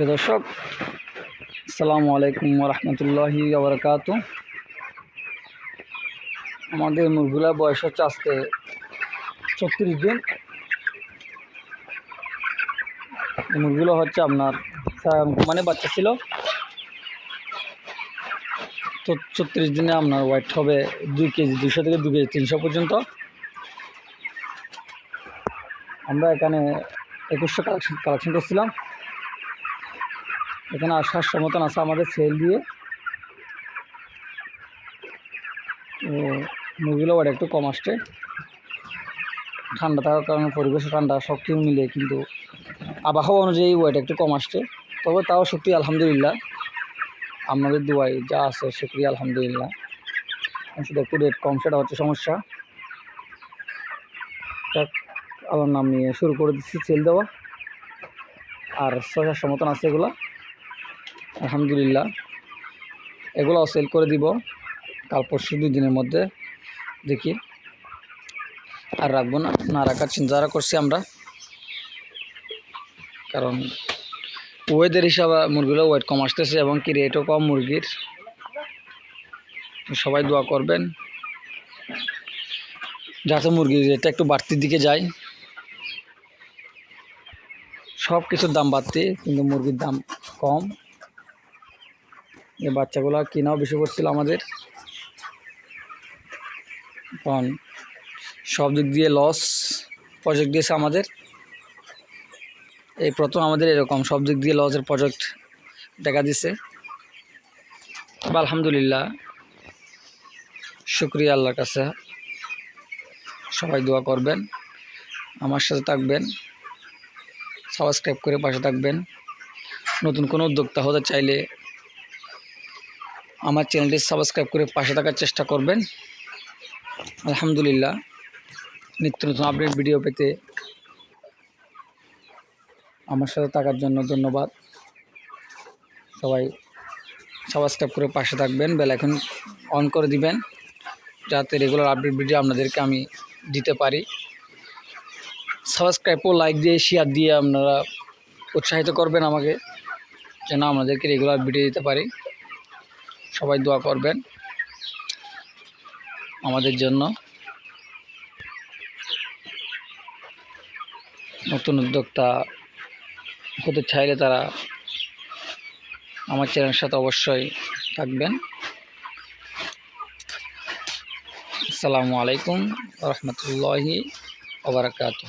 প্রিয় দর্শক, আসসালামু আলাইকুম রহমতুল্লাহি আবরকাত আমাদের মুরগুলার বয়স হচ্ছে আজকে ছত্রিশ দিন। মুরগুলো হচ্ছে আপনার মানে বাচ্চা ছিল। তো ছত্রিশ দিনে আপনার ওয়েট হবে দুই কেজি দুশো থেকে দু কেজি, তিনশো পর্যন্ত। আমরা এখানে একুশশো কালেকশন কালেকশন করছিলাম। এখানে আর সাতশো মতন আছে আমাদের সেল দিয়ে। তো মুরগিগুলো ওটা একটু কম আসছে। ঠান্ডা থাকার কারণে পরিবেশ ঠান্ডা সব কিছু মিলে, কিন্তু আবহাওয়া অনুযায়ী ওয়েট একটু কম আসছে। তবে তাও সত্যি আলহামদুলিল্লাহ। আপনাদের দুয়াই যা আছে শুক্রিয়া, আলহামদুলিল্লাহ। শুধু একটু রেট কম, সেটা হচ্ছে সমস্যা। আমার নাম নিয়ে শুরু করে দিচ্ছি সেল দেওয়া। আর ছয় মতন আছে এগুলো। আলহামদুলিল্লাহ। এগুলোও সেল করে দিব। কাল পরশু দুই দিনের মধ্যে দেখি। আর রাখব না না রাখার চিন্তাধারা করছি আমরা। কারণ ওয়েদের হিসাবে মুরগিগুলো ওয়েট কম আসতেছে এবং কি রেটও কম মুরগির। সবাই দোয়া করবেন। যাতে মুরগির রেটটা একটু বাড়তির দিকে যায়। সব কিছুর দাম বাড়তি, কিন্তু মুরগির দাম কম। এই বাচ্চাগুলো কেনাও বেশি পড়ছিল আমাদের। কারণ সব দিক দিয়ে লস প্রজেক্ট দিয়েছে আমাদের। এই প্রথম আমাদের এরকম, সব দিক দিয়ে লসের প্রজেক্ট দেখা দিছে। আলহামদুলিল্লাহ, শুক্রিয়া আল্লাহর কাছে। সবাই দোয়া করবেন, আমার সাথে থাকবেন সাবস্ক্রাইব করে পাশে থাকবেন। নতুন কোনো উদ্যোক্তা হতে চাইলে আমার চ্যানেলটি সাবস্ক্রাইব করে পাশে থাকার চেষ্টা করবেন। আলহামদুলিল্লাহ, নিত্য নতুন আপডেট ভিডিও পেতে আমার সাথে থাকার জন্য ধন্যবাদ। সবাই সাবস্ক্রাইব করে পাশে থাকবেন, বেল এখন অন করে দিবেন, যাতে রেগুলার আপডেট ভিডিও আপনাদেরকে আমি দিতে পারি। সাবস্ক্রাইব ও লাইক দিয়ে শেয়ার দিয়ে আপনারা উৎসাহিত করবেন আমাকে, যেন আমাদেরকে রেগুলার ভিডিও দিতে পারি। সবাই দোয়া করবেন আমাদের জন্য। নতুন উদ্যোক্তা হতে চাইলে তারা আমার চ্যানেলের সাথে অবশ্যই থাকবেন। আসসালামু আলাইকুম রহমতুল্লাহি ওবরাকাতু